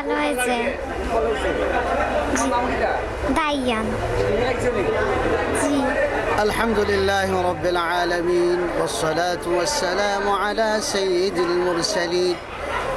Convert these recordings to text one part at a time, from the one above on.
ভালো হয়েছে জি দাইয়ান জি الحمد لله رب العالمين والصلاة والسلام على سيد المرسلين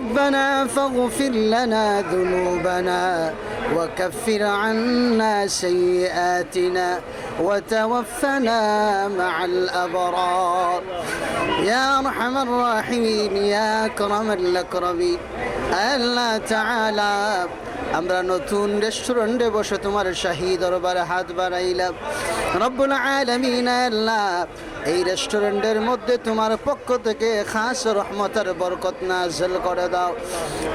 ربنا فاغفر لنا ذنوبنا وكفر عنا سيئاتنا وتوفنا مع الأبرار. يا أرحم الراحمين يا أكرم الأكرمين. الله تعالى. আমরা নতুন রেস্টুরেন্টে বসে তোমার শাহী দরবারে হাত বাড়াইলাম। রব্বুল আলমিন এই রেস্টুরেন্টের মধ্যে তোমার পক্ষ থেকে খাস রহমতের বরকত নাজল করে দাও।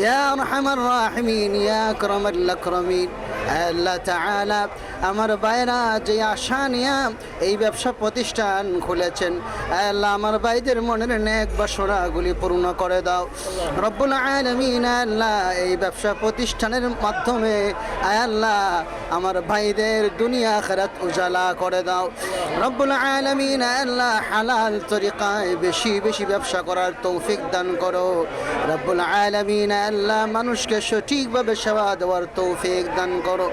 ইয়া রহমান রাহমিন, ইয়া আকরামাল আকরামিন। আল্লাহ তাআলা আমার বাইরা যে আশা নিয়া এই ব্যবসা প্রতিষ্ঠান খুলেছেন, আল্লাহ আমার ভাইদের মনের নেক বাসনাগুলি পূর্ণ করে দাও। রব্বুল আলমিন, আল্লাহ এই ব্যবসা প্রতিষ্ঠানের মাধ্যমে, আল্লাহ আমার ভাইদের দুনিয়া খেরাত উজালা করে দাও। রব্বুল আলমিন, আল্লাহ হালাল তরিকায় বেশি বেশি ব্যবসা করার তৌফিক দান করো। রব্বুল আলমিন, আল্লাহ মানুষকে সঠিকভাবে সেবা দেওয়ার তৌফিক দান করো।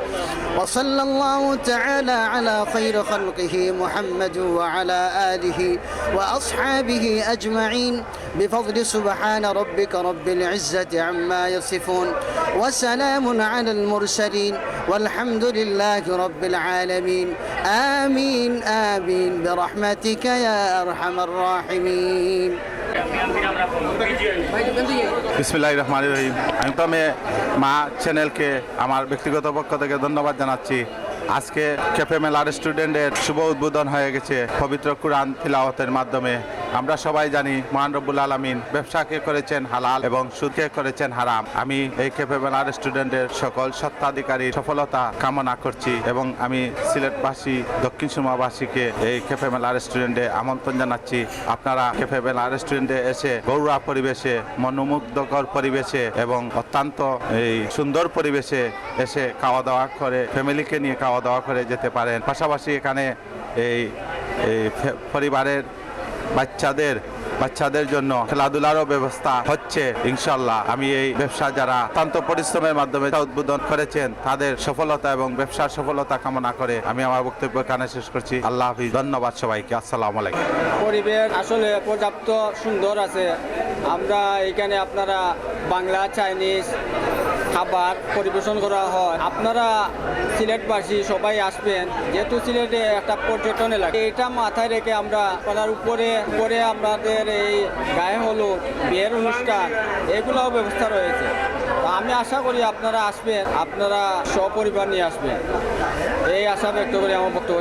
ওসল্লাহ الله تعالى على خير خلقه محمد وعلى آله وأصحابه أجمعين بفضل سبحان ربك رب العزة عما يصفون وسلام على المرسلين والحمد لله رب العالمين آمين آمين برحمتك يا أرحم الراحمين বিসমিল্লাহ রহমান রহিম আমি প্রথমে মা চ্যানেলকে আমার ব্যক্তিগত পক্ষ থেকে ধন্যবাদ জানাচ্ছি আজকে ক্যাফে মেলার স্টুডেন্টের শুভ উদ্বোধন হয়ে গেছে। পবিত্র কুরআন তিলাওয়াতের মাধ্যমে। আমরা সবাই জানি, মহান রব্বুল আলমিন ব্যবসাকে করেছেন হালাল এবং সুদকে করেছেন হারাম। আমি এই ক্যাফে মেলা রেস্টুরেন্টের সকল সত্ত্বাধিকারীর সফলতা কামনা করছি এবং আমি সিলেটবাসী, দক্ষিণ সুরমাবাসীকে এই মেলা রেস্টুরেন্টে আমন্ত্রণ জানাচ্ছি। আপনারা মেলা রেস্টুরেন্টে এসে গৌরব পরিবেশে, মনোমুগ্ধকর পরিবেশে এবং অত্যন্ত এই সুন্দর পরিবেশে এসে খাওয়া দাওয়া করে ফ্যামিলিকে নিয়ে খাওয়া দাওয়া করে যেতে পারেন। পাশাপাশি এখানে এই পরিবারের বাচ্চাদের বাচ্চাদের জন্য খেলাধুলারও ব্যবস্থা হচ্ছে ইনশাল্লাহ আমি এই ব্যবসা যারা অত্যন্ত পরিশ্রমের মাধ্যমে উদ্বোধন করেছেন, তাদের সফলতা এবং ব্যবসার সফলতা কামনা করে আমি আমার বক্তব্য এখানে শেষ করছি। আল্লাহ হাফিজ। ধন্যবাদ সবাইকে। আসসালাম আলাইকুম। পরিবেশ আসলে পর্যাপ্ত সুন্দর আছে। আমরা এখানে আপনারা বাংলা, চাইনিজ খাবার পরিবেশন করা হয়। আপনারা সিলেটবাসী সবাই আসবেন। যেহেতু সিলেটে একটা পর্যটন এলাকা, এটা মাথায় রেখে আমরা আপনার উপরে উপরে আমাদের এই গায়ে হলুদ, বিয়ের অনুষ্ঠান, এগুলোও ব্যবস্থা রয়েছে। আমি আশা করি আপনারা আসবেন, আপনারা সপরিবার নিয়ে আসবেন। এই আশা ব্যক্ত করে, আমার বক্তব্য